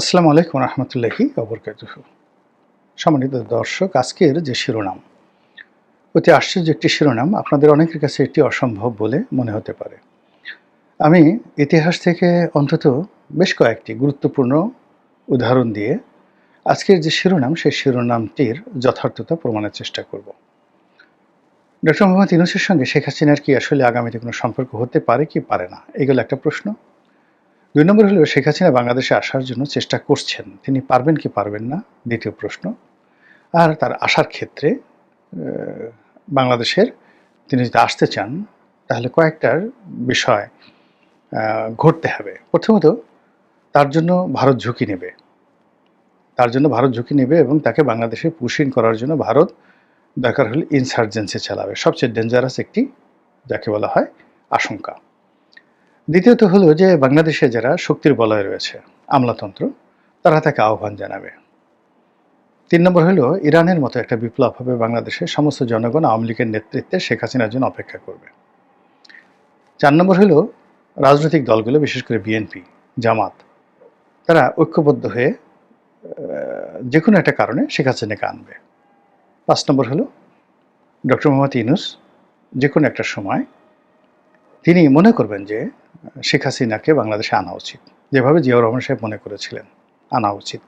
আসসালামু আলাইকুম রহমতুল্লাহি অবরকাত সম্মানিত দর্শক, আজকের যে শিরোনাম, অতি আশ্চর্য একটি শিরোনাম, আপনাদের অনেকের কাছে এটি অসম্ভব বলে মনে হতে পারে। আমি ইতিহাস থেকে অন্তত বেশ কয়েকটি গুরুত্বপূর্ণ উদাহরণ দিয়ে আজকের যে শিরোনাম, সেই শিরোনামটির যথার্থতা প্রমাণের চেষ্টা করব। ডক্টর মোহাম্মদ ইউনুসের সঙ্গে শেখ হাসিনার কি আসলে আগামীতে কোনো সম্পর্ক হতে পারে কি পারে না, এগুলো একটা প্রশ্ন। দুই নম্বর হলো, শেখ হাসিনা বাংলাদেশে আসার জন্য চেষ্টা করছেন। তিনি পারবেন কি পারবেন না? দ্বিতীয় প্রশ্ন। আর তার আসার ক্ষেত্রে বাংলাদেশের তিনি যদি আসতে চান, তাহলে কয়েকটার বিষয় ঘটতে হবে। প্রথমত, তার জন্য ভারত ঝুঁকি নেবে। তার জন্য ভারত ঝুঁকি নেবে এবং তাকে বাংলাদেশে পুশিন করার জন্য ভারত দরকার হলে ইনসার্জেন্সি চালাবে। সবচেয়ে ডেঞ্জারাস একটি, যাকে বলা হয়, আশঙ্কা। দ্বিতীয়ত হলো যে বাংলাদেশে যারা শক্তির বলয় রয়েছে, আমলাতন্ত্র, তারা তাকে আহ্বান জানাবে। তিন নম্বর হলো, ইরানের মতো একটা বিপ্লব হবে বাংলাদেশে, সমস্ত জনগণ আওয়ামী লীগের নেতৃত্বে শেখ হাসিনার জন্য অপেক্ষা করবে। চার নম্বর হলো, রাজনৈতিক দলগুলো, বিশেষ করে বিএনপি, জামাত, তারা ঐক্যবদ্ধ হয়ে যে কোনো একটা কারণে শেখ হাসিনাকে আনবে। পাঁচ নম্বর হলো, ডক্টর মোহাম্মদ ইউনুস যে কোনো একটা সময় তিনি মনে করবেন যে শেখ হাসিনাকে বাংলাদেশে আনা উচিত। যেভাবে জিয়াউর রহমান সাহেব মনে করেছিলেন, আনা উচিত।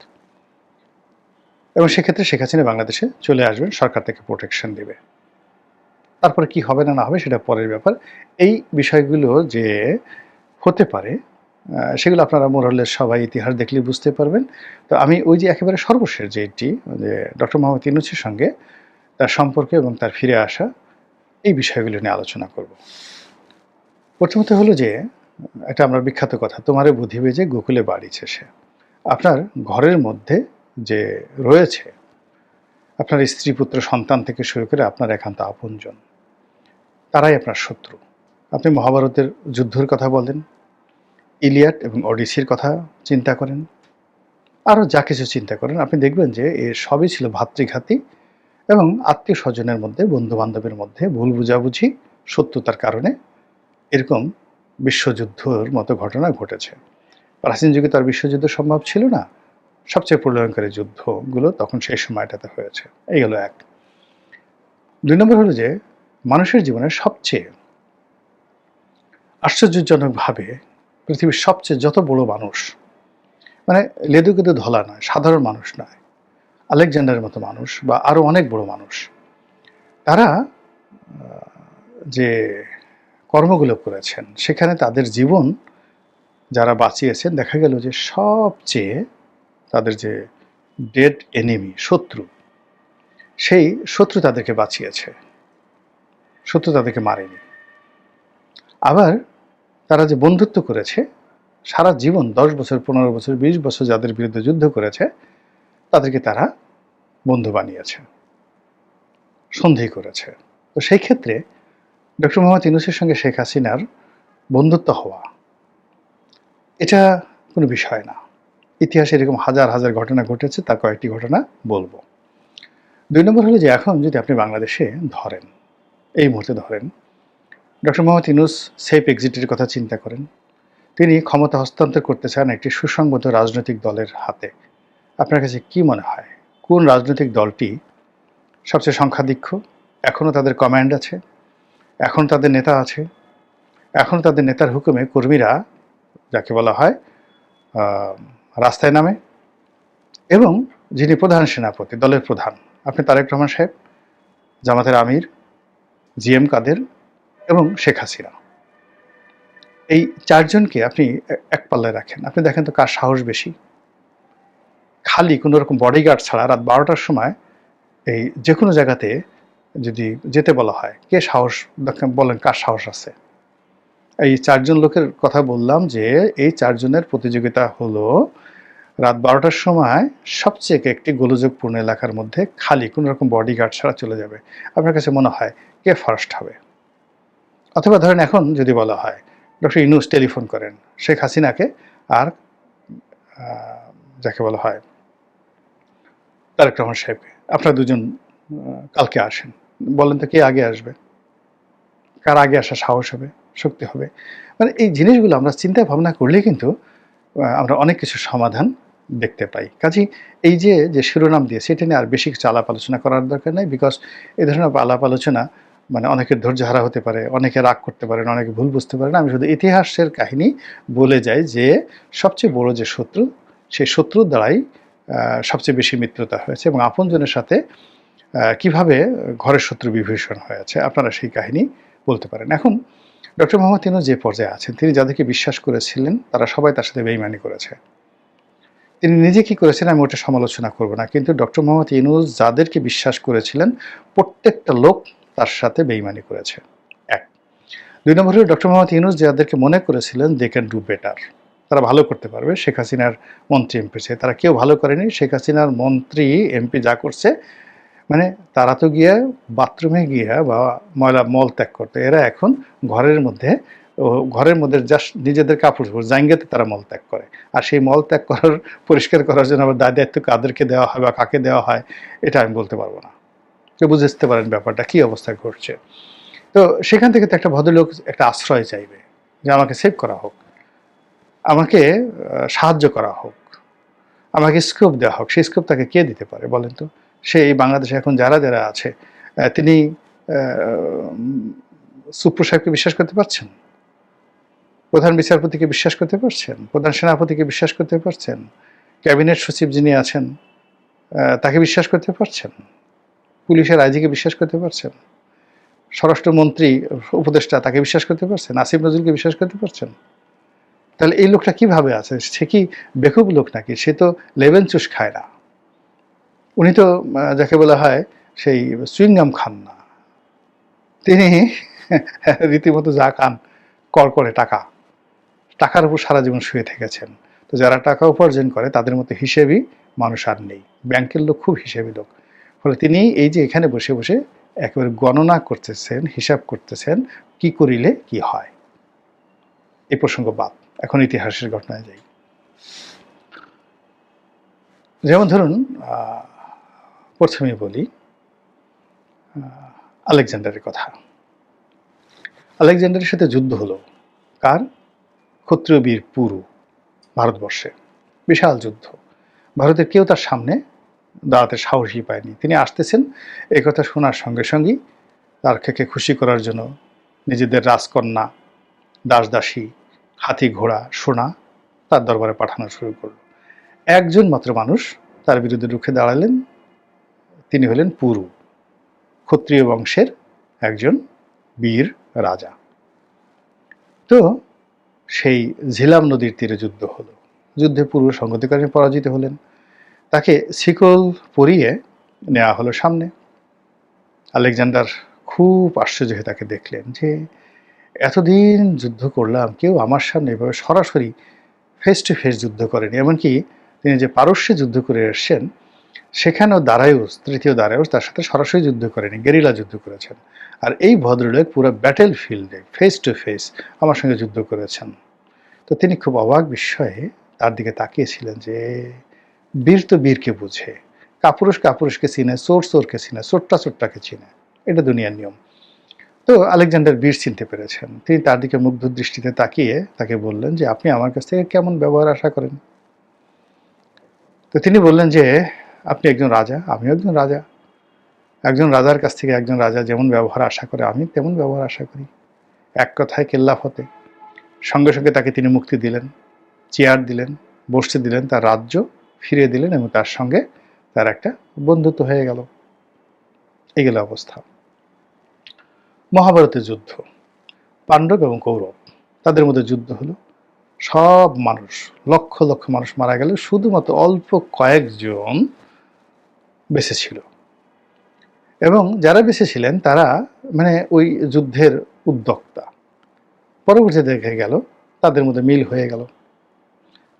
এবং সেক্ষেত্রে শেখ হাসিনা বাংলাদেশে চলে আসবেন, সরকার থেকে প্রোটেকশন দেবে। তারপরে কি হবে না না হবে সেটা পরের ব্যাপার। এই বিষয়গুলো যে হতে পারে সেগুলো আপনারা মোরালের সবাই ইতিহাস দেখলে বুঝতে পারবেন। তো আমি ওই যে একেবারে সর্বশেষ যেটি যে ডক্টর মোহাম্মদ ইনুসের সঙ্গে তার সম্পর্কে এবং তার ফিরে আসা, এই বিষয়গুলো নিয়ে আলোচনা করব। প্রথমত হলো যে এটা আমরা বিখ্যাত কথা, তোমারে বুঝিবে যে গোকুলে বাড়িছে সে। আপনার ঘরের মধ্যে যে রয়েছে, আপনার স্ত্রী, পুত্র, সন্তান থেকে শুরু করে আপনার একান্ত আপনজন, তারাই আপনার শত্রু। আপনি মহাভারতের যুদ্ধের কথা বলেন, ইলিয়াট এবং ওডিসির কথা চিন্তা করেন, আরও যা কিছু চিন্তা করেন, আপনি দেখবেন যে এর সবই ছিল ভাতৃঘাতী এবং আত্মীয় স্বজনের মধ্যে বন্ধু বান্ধবের মধ্যে ভুল বুঝাবুঝি, সত্যতার কারণে এরকম বিশ্বযুদ্ধর মতো ঘটনা ঘটেছে। প্রাচীন যুগে তো আর বিশ্বযুদ্ধ সম্ভব ছিল না। সবচেয়ে প্রলয়ঙ্করী যুদ্ধগুলো তখন সেই সময়টাতে হয়েছে। এই হলো এক। দুই নম্বর হলো যে, মানুষের জীবনে সবচেয়ে আশ্চর্যজনকভাবে পৃথিবীর সবচেয়ে যত বড় মানুষ মানে লেদু কেদু ধলা নয়, সাধারণ মানুষ নয়, আলেকজান্ডারের মতো মানুষ বা আরও অনেক বড় মানুষ, তারা যে কর্মগুলো করেছেন, সেখানে তাদের জীবন যারা বাঁচিয়েছেন, দেখা গেল যে সবচেয়ে তাদের যে ডেড এনিমি শত্রু, সেই শত্রু তাদেরকে বাঁচিয়েছে, শত্রু তাদেরকে মারেনি। আবার তারা যে বন্ধুত্ব করেছে, সারা জীবন দশ বছর, পনেরো বছর, বিশ বছর যাদের বিরুদ্ধে যুদ্ধ করেছে, তাদেরকে তারা বন্ধু বানিয়েছে সন্ধি করেছে। তো সেই ক্ষেত্রে ডক্টর মোহাম্মদ ইউনুসের সঙ্গে শেখ হাসিনার বন্ধুত্ব হওয়া, এটা কোনো বিষয় না। ইতিহাসে এরকম হাজার হাজার ঘটনা ঘটেছে, তার কয়েকটি ঘটনা বলব। দুই নম্বর হলো যে এখন যদি আপনি বাংলাদেশে ধরেন, এই মুহূর্তে ধরেন, ডক্টর মোহাম্মদ ইউনুস সেফ এক্সিটের কথা চিন্তা করেন। তিনি ক্ষমতা হস্তান্তর করতে চান একটি সুসংবদ্ধ রাজনৈতিক দলের হাতে। আপনার কাছে কি মনে হয়, কোন রাজনৈতিক দলটি সবচেয়ে সংখ্যাধিক্য? এখনও তাদের কমান্ড আছে। এখন তাদের নেতা আছে। এখন তাদের নেতার হুকুমে কর্মীরা, যাকে বলা হয় রাস্তায় নামে এবং যিনি প্রধান সেনাপতি, দলের প্রধান, আপনি তারেক রহমান সাহেব, জামাতের আমির, জি এম কাদের এবং শেখ হাসিনা। এই চারজনকে আপনি এক পাল্লায় রাখেন। আপনি দেখেন তো কার সাহস বেশি। খালি কোনো রকম বডিগার্ড ছাড়া রাত বারোটার সময় এই যে কোনো জায়গাতে যদি যেতে বলা হয়, কে সাহস, বলেন কার সাহস আছে? এই চারজন লোকের কথা বললাম যে, এই চারজনের প্রতিযোগিতা হলো রাত বারোটার সময় সবচেয়ে একটি গোলযোগপূর্ণ এলাকার মধ্যে খালি, কোনো রকম বডিগার্ড ছাড়া চলে যাবে। আপনার কাছে মনে হয় কে ফার্স্ট হবে? অথবা ধরেন এখন যদি বলা হয়, ডক্টর ইনুস টেলিফোন করেন, শেখ হাসিনাকে আর যাকে বলা হয় তারেক রহমান সাহেবকে। আপনারা দুজন কালকে আসেন। বলেন তো কে আগে আসবে? কার আগে আসা সাহস হবে? শক্তি হবে? মানে এই জিনিসগুলো আমরা চিন্তা ভাবনা করলে কিন্তু আমরা অনেক কিছু সমাধান দেখতে পাই। কাজী এই যে যে শিরোনাম দিয়ে, সেটা নিয়ে আর বেশি কিছু আলাপ আলোচনা করার দরকার নেই বিকজ এই ধরনের আলাপ আলোচনা মানে অনেকের ধৈর্য হারা হতে পারে, অনেকে রাগ করতে পারেন, অনেকে ভুল বুঝতে পারেন আমি শুধু ইতিহাসের কাহিনী বলে যাই যে, সবচেয়ে বড় যে শত্রু, সেই শত্রুর দ্বারাই সবচেয়ে বেশি মিত্রতা হয়েছে এবং আপনজনের সাথে কীভাবে ঘরের শত্রু বিভীষণ হয়েছে আপনারা সেই কাহিনী বলতে পারেন। এখন, ডক্টর মোহাম্মদ ইনু যে পর্যায়ে আছেন, তিনি যাদেরকে বিশ্বাস করেছিলেন, তারা সবাই তার সাথে বেইমানি করেছে। তিনি নিজে কি করেছেন, আমি ওটা সমালোচনা করব না, কিন্তু ডক্টর মোহাম্মদ ইনুস যাদেরকে বিশ্বাস করেছিলেন, প্রত্যেকটা লোক তার সাথে বেইমানি করেছে। এক। দুই নম্বর হলো, ডক্টর মোহাম্মদ ইনুস যাদেরকে মনে করেছিলেন দে ক্যান ডু বেটার তারা ভালো করতে পারবে, শেখ হাসিনার মন্ত্রী এমপি সে। তারা কেউ ভালো করেনি, শেখ হাসিনার মন্ত্রী এমপি যা করছে মানে তারা তো গিয়ে বাথরুমে গিয়ে বা ময়লা মল ত্যাগ করতো। এরা এখন ঘরের মধ্যে ঘরের মধ্যে জাস্ট নিজেদের কাপড় চোপড় জাঙ্গেতে তারা মল ত্যাগ করে। আর সেই মল ত্যাগ করার, পরিষ্কার করার জন্য আবার দায় দায়িত্ব কাদেরকে দেওয়া হয় বা কাকে দেওয়া হয়, এটা আমি বলতে পারব না। কেউ বুঝতে পারেন ব্যাপারটা, কী অবস্থায় ঘটছে। তো সেখান থেকে তো একটা ভদ্রলোক একটা আশ্রয় চাইবে যে আমাকে সেভ করা হোক। আমাকে সাহায্য করা হোক। আমাকে স্কোপ দেওয়া হোক। সেই স্কোপ তাকে কে দিতে পারে বলেন তো? সে এই বাংলাদেশে এখন যারা যারা আছে তিনি সুপ্র সাহেবকে বিশ্বাস করতে পারছেন? প্রধান বিচারপতিকে বিশ্বাস করতে পারছেন? প্রধান সেনাপতিকে বিশ্বাস করতে পারছেন? ক্যাবিনেট সচিব যিনি আছেন তাকে বিশ্বাস করতে পারছেন? পুলিশের আইজিকে বিশ্বাস করতে পারছেন? স্বরাষ্ট্রমন্ত্রী, উপদেষ্টা তাকে বিশ্বাস করতে পারছেন? আসিফ নজরুলকে বিশ্বাস করতে পারছেন? তাহলে এই লোকটা কীভাবে আছে? সে কি বেকুব লোক নাকি? সে তো লেবেন চুষ খায় না। উনি তো যাকে বলা হয় সেই সুইংগাম খান না তিনি রীতিমতো যা খান কর করে টাকা। টাকার উপর সারা জীবন শুয়ে থেকেছেন। তো যারা টাকা উপার্জন করে, তাদের মতো হিসেবই মানুষ আর নেই। ব্যাংকের লোক খুব হিসেবি লোক। ফলে তিনি এই যে এখানে বসে বসে একেবারে গণনা করতেছেন, হিসাব করতেছেন, কি করিলে কি হয়। এই প্রসঙ্গ বাদ। এখন ইতিহাসের ঘটনায় যাই। যেমন ধরুন আহ, প্রথমেই বলি আলেকজান্ডারের কথা। আলেকজান্ডারের সাথে যুদ্ধ হলো কার? ক্ষত্রিয় বীর পুরু ভারতবর্ষে বিশাল যুদ্ধ। ভারতের কেউ তার সামনে দাঁড়াতে সাহসই পায়নি। তিনি আসতেছেন কথা শোনার সঙ্গে সঙ্গেই তার খেকে খুশি করার জন্য নিজেদের রাজকন্যা দাসদাসী হাতি ঘোড়া সোনা তার দরবারে পাঠানো শুরু করল। একজন মাত্র মানুষ তার বিরুদ্ধে রুখে দাঁড়ালেন তিনি হলেন পুরু, ক্ষত্রিয় বংশের একজন বীর রাজা। তো সেই ঝিলাম নদীর তীরে যুদ্ধ হলো। যুদ্ধে পুরু সংগতিকারী পরাজিত হলেন। তাকে শিকল পরিয়ে নেওয়া হলো সামনে। আলেকজান্ডার খুব আশ্চর্য হয়ে তাকে দেখলেন যে, এতদিন যুদ্ধ করলাম, কেউ আমার সামনে এভাবে সরাসরি ফেস টু ফেস যুদ্ধ করেনি। এমনকি তিনি যে পারস্যে যুদ্ধ করে এসছেন সেখানেও দারায়ুস তৃতীয় দারায়ুস তার সাথে সরাসরি যুদ্ধ করেনি, গেরিলা যুদ্ধ করেছেন। আর এই ভদ্রলোক পুরো ব্যাটেল ফিল্ডে ফেস টু ফেস আমার সঙ্গে যুদ্ধ করেছেন। তো তিনি খুব অবাক বিস্ময়ে তার দিকে তাকিয়েছিলেন যে, বীর তো বীরকে বুঝে, কাপুরুষ কাপুরুষকে চিনে, চোর চোরকে চিনে, চোরটা চোরটাকে চিনে, এটা দুনিয়ার নিয়ম। তো আলেকজান্ডার বীর চিনতে পেরেছেন। তিনি তার দিকে মুগ্ধ দৃষ্টিতে তাকিয়ে তাকে বললেন যে, আপনি আমার কাছ থেকে কেমন ব্যবহার আশা করেন? তো তিনি বললেন যে আপনি একজন রাজা, আমিও একজন রাজা। একজন রাজার কাছ থেকে একজন রাজা যেমন ব্যবহার আশা করে, আমি তেমন ব্যবহার আশা করি। এক কথায় কেল্লা ফতে সঙ্গে সঙ্গে তাকে তিনি মুক্তি দিলেন, চেয়ার দিলেন, বসতে দিলেন, তার রাজ্য ফিরিয়ে দিলেন এবং তার সঙ্গে তার একটা বন্ধুত্ব হয়ে গেল। এই গেল অবস্থা। মহাভারতের যুদ্ধ। পাণ্ডব এবং কৌরব, তাদের মধ্যে যুদ্ধ হলো। সব মানুষ, লক্ষ লক্ষ মানুষ মারা গেল। শুধুমাত্র অল্প কয়েকজন বেঁচে ছিল। এবং যারা বেঁচে ছিলেন, তারা মানে ওই যুদ্ধের উদ্যোক্তা। পরবর্তী দেখে গেল, তাদের মধ্যে মিল হয়ে গেল।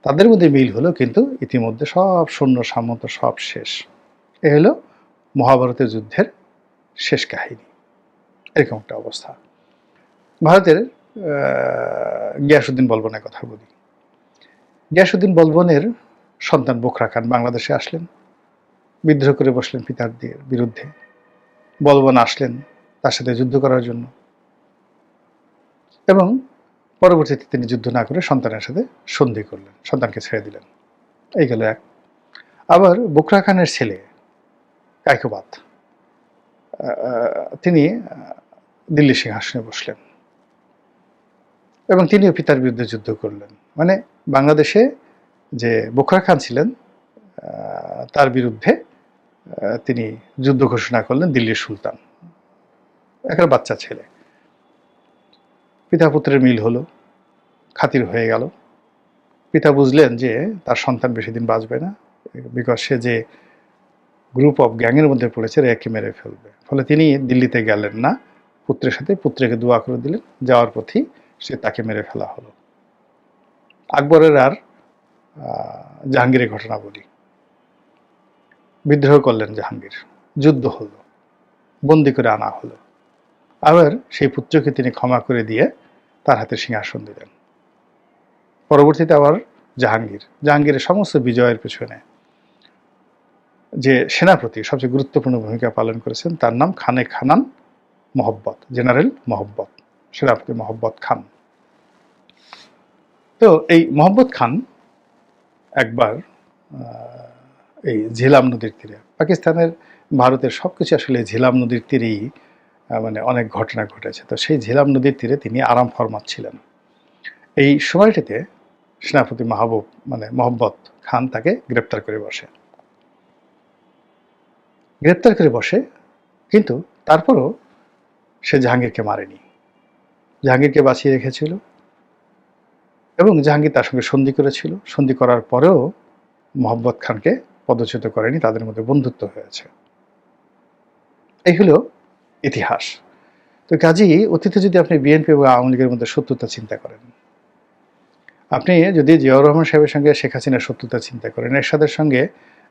তাদের মধ্যে মিল হলো কিন্তু ইতিমধ্যে সব সৈন্য সামন্ত সব শেষ। এ হলো মহাভারতের যুদ্ধের শেষ কাহিনী। এরকম একটা অবস্থা। ভারতের গিয়াসুদ্দিন বলবনের কথা বলি। গিয়াসুদ্দিন বলবনের সন্তান বোখরা খান বাংলাদেশে আসলেন। বিদ্রোহ করে বসলেন পিতার বিরুদ্ধে। বলবন আসলেন তার সাথে যুদ্ধ করার জন্য। এবং পরবর্তীতে তিনি যুদ্ধ না করে সন্তানের সাথে সন্ধি করলেন, সন্তানকে ছেড়ে দিলেন। এই গেল এক। আবার বুকরা খানের ছেলে কাইকোবাদ তিনি দিল্লি সিংহাসনে বসলেন। এবং তিনিও পিতার বিরুদ্ধে যুদ্ধ করলেন। মানে বাংলাদেশে যে বুকরা খান ছিলেন তার বিরুদ্ধে তিনি যুদ্ধ ঘোষণা করলেন দিল্লির সুলতান। একটা বাচ্চা ছেলে। পিতা পুত্রের মিল হলো, খাতির হয়ে গেল। পিতা বুঝলেন যে তার সন্তান বেশি দিন বাঁচবে না বিকজ সে যে গ্রুপ অফ গ্যাংয়ের মধ্যে পড়েছে একে মেরে ফেলবে। ফলে তিনি দিল্লিতে গেলেন না, পুত্রের সাথে পুত্রকে দোয়া করে দিলেন, যাওয়ার পথেই সে তাকে মেরে ফেলা হলো। আকবরের আর জাহাঙ্গীরের ঘটনা বলি বিদ্রোহ করলেন জাহাঙ্গীর। যুদ্ধ হলো, বন্দি করে আনা হলো। আবার সেই পুত্রকে তিনি ক্ষমা করে দিয়ে তার হাতে সিংহাসন দিলেন। পরবর্তীতে আবার জাহাঙ্গীর, জাহাঙ্গীরের সমস্ত বিজয়ের পেছনে যে সেনাপতি সবচেয়ে গুরুত্বপূর্ণ ভূমিকা পালন করেছেন, তার নাম খানে খানান মোহব্বত, জেনারেল মোহব্বত, সেনাপতি মোহব্বত খান। তো এই মোহব্বত খান একবার এই ঝিলাম নদীর তীরে। পাকিস্তানের, ভারতের সব কিছু আসলে ঝিলাম নদীর তীরেই মানে অনেক ঘটনা ঘটেছে। তো সেই ঝিলাম নদীর তীরে তিনি আরাম ফরমাচ্ছিলেন এই সময়টিতে সেনাপতি মাহবুব মানে মোহব্বত খান তাকে গ্রেপ্তার করে বসে। গ্রেপ্তার করে বসে, কিন্তু তারপরও সে জাহাঙ্গীরকে মারেনি। জাহাঙ্গীরকে বাঁচিয়ে রেখেছিল এবং জাহাঙ্গীর তার সঙ্গে সন্ধি করেছিল। সন্ধি করার পরেও মোহাম্মদ খানকে পদচ্যুত করেনি, তাদের মধ্যে বন্ধুত্ব হয়েছে। এই হলো ইতিহাস। তো কাজেই অতীতে যদি আপনি বিএনপি এবং আওয়ামী লীগের মধ্যে শত্রুতা চিন্তা করেন, আপনি যদি জিয়াউর রহমান সাহেবের সঙ্গে শেখ হাসিনার শত্রুতা চিন্তা করেন, এরশাদের সঙ্গে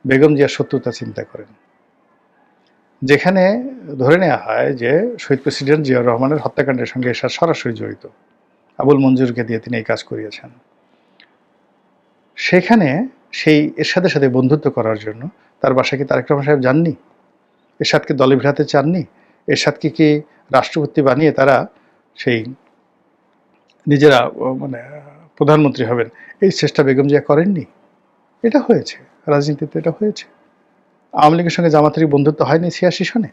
বেগম জিয়ার শত্রুতা চিন্তা করেন, যেখানে ধরে নেওয়া হয় যে শহীদ প্রেসিডেন্ট জিয়াউর রহমানের হত্যাকাণ্ডের সঙ্গে এরশাদ সরাসরি জড়িত। আবুল মঞ্জুরকে দিয়ে তিনি এই কাজ করিয়েছেন। সেখানে সেই এরশাদের সাথে বন্ধুত্ব করার জন্য। তার বাসায় কি তারেক রহমান সাহেব যাননি? এরশাদকে দলে ভিড়াতে চাননি? এরশাদকে কি রাষ্ট্রপতি বানিয়ে তারা সেই নিজেরা মানে প্রধানমন্ত্রী হবেন? এই চেষ্টা বেগম জিয়া করেননি। এটা হয়েছে। রাজনীতিতে এটা হয়েছে। আওয়ামী লীগের সঙ্গে জামাতেরই বন্ধুত্ব হয়নি ছিয়াশি সনে?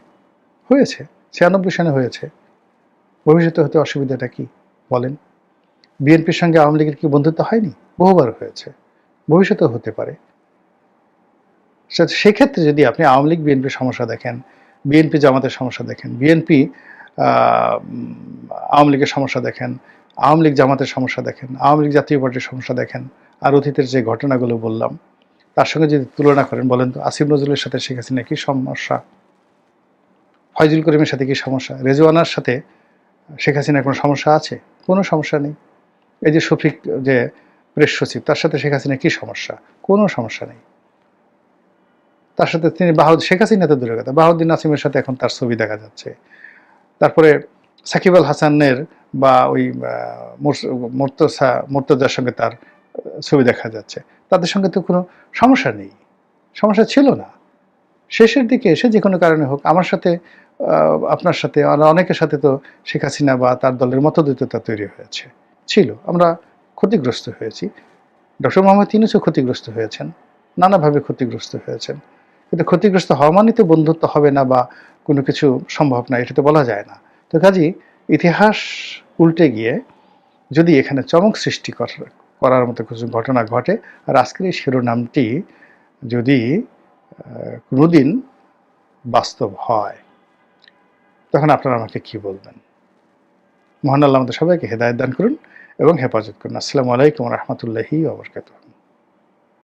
হয়েছে। ছিয়ানব্বই সনে হয়েছে। ভবিষ্যতে হতে অসুবিধাটা কি বলেন? বিএনপির সঙ্গে আওয়ামী লীগের কি বন্ধুত্ব হয়নি? বহুবার হয়েছে। ভবিষ্যতেও হতে পারে। সেক্ষেত্রে যদি আপনি আওয়ামী লীগ, বিএনপির সমস্যা দেখেন, বিএনপি জামাতের সমস্যা দেখেন, বিএনপি আওয়ামী লীগের সমস্যা দেখেন, আওয়ামী লীগ জামাতের সমস্যা দেখেন, আওয়ামী লীগ জাতীয় পার্টির সমস্যা দেখেন, আর অতীতের যে ঘটনাগুলো বললাম, তার সঙ্গে যদি তুলনা করেন, বলেন তো আসিফ নজরুলের সাথে শেখ হাসিনা কি সমস্যা? ফয়জুল করিমের সাথে কি সমস্যা? রেজওয়ানার সাথে শেখ হাসিনার কোনো সমস্যা আছে? কোনো সমস্যা নেই। এই যে শফিক, যে প্রেস সচিব, তার সাথে শেখ হাসিনা কি সমস্যা? কোনো সমস্যা নেই। তার সাথে তিনি বাহাদুর, শেখ হাসিনা তো দূরের কথা বাহাউদ্দিন নাসিমের সাথে এখন তার ছবি দেখা যাচ্ছে। তারপরে সাকিব আল হাসানের বা ওই মোর্তসা, মোর্তজার সঙ্গে তার ছবি দেখা যাচ্ছে। তাদের সঙ্গে তো কোনো সমস্যা নেই। সমস্যা ছিল না। শেষের দিকে এসে যে কোনো কারণে হোক, আমার সাথে আপনার সাথে অনেকের সাথে তো শেখ হাসিনা বা তার দলের মতদ্বৈততা তৈরি হয়েছে। ছিল। আমরা ক্ষতিগ্রস্ত হয়েছি। ডক্টর মোহাম্মদ ইউনুসও ক্ষতিগ্রস্ত হয়েছেন, নানাভাবে ক্ষতিগ্রস্ত হয়েছেন। কিন্তু ক্ষতিগ্রস্ত হওয়া মানে তো বন্ধুত্ব হবে না বা কোনো কিছু সম্ভব না, এটা তো বলা যায় না। তো কাজেই ইতিহাস উল্টে গিয়ে যদি এখানে চমক সৃষ্টি করার মতো কিছু ঘটনা ঘটে, আর আজকের এই শিরোনামটি যদি কোনোদিন বাস্তব হয়, তখন আপনারা আমাকে কি বলবেন? মহান আল্লাহ আমাদের সবাইকে হেদায়ত দান করুন। এবং হেফাজত করুন। আসসালামু আলাইকুম রহমতুল্লাহি ওবরকাতুহ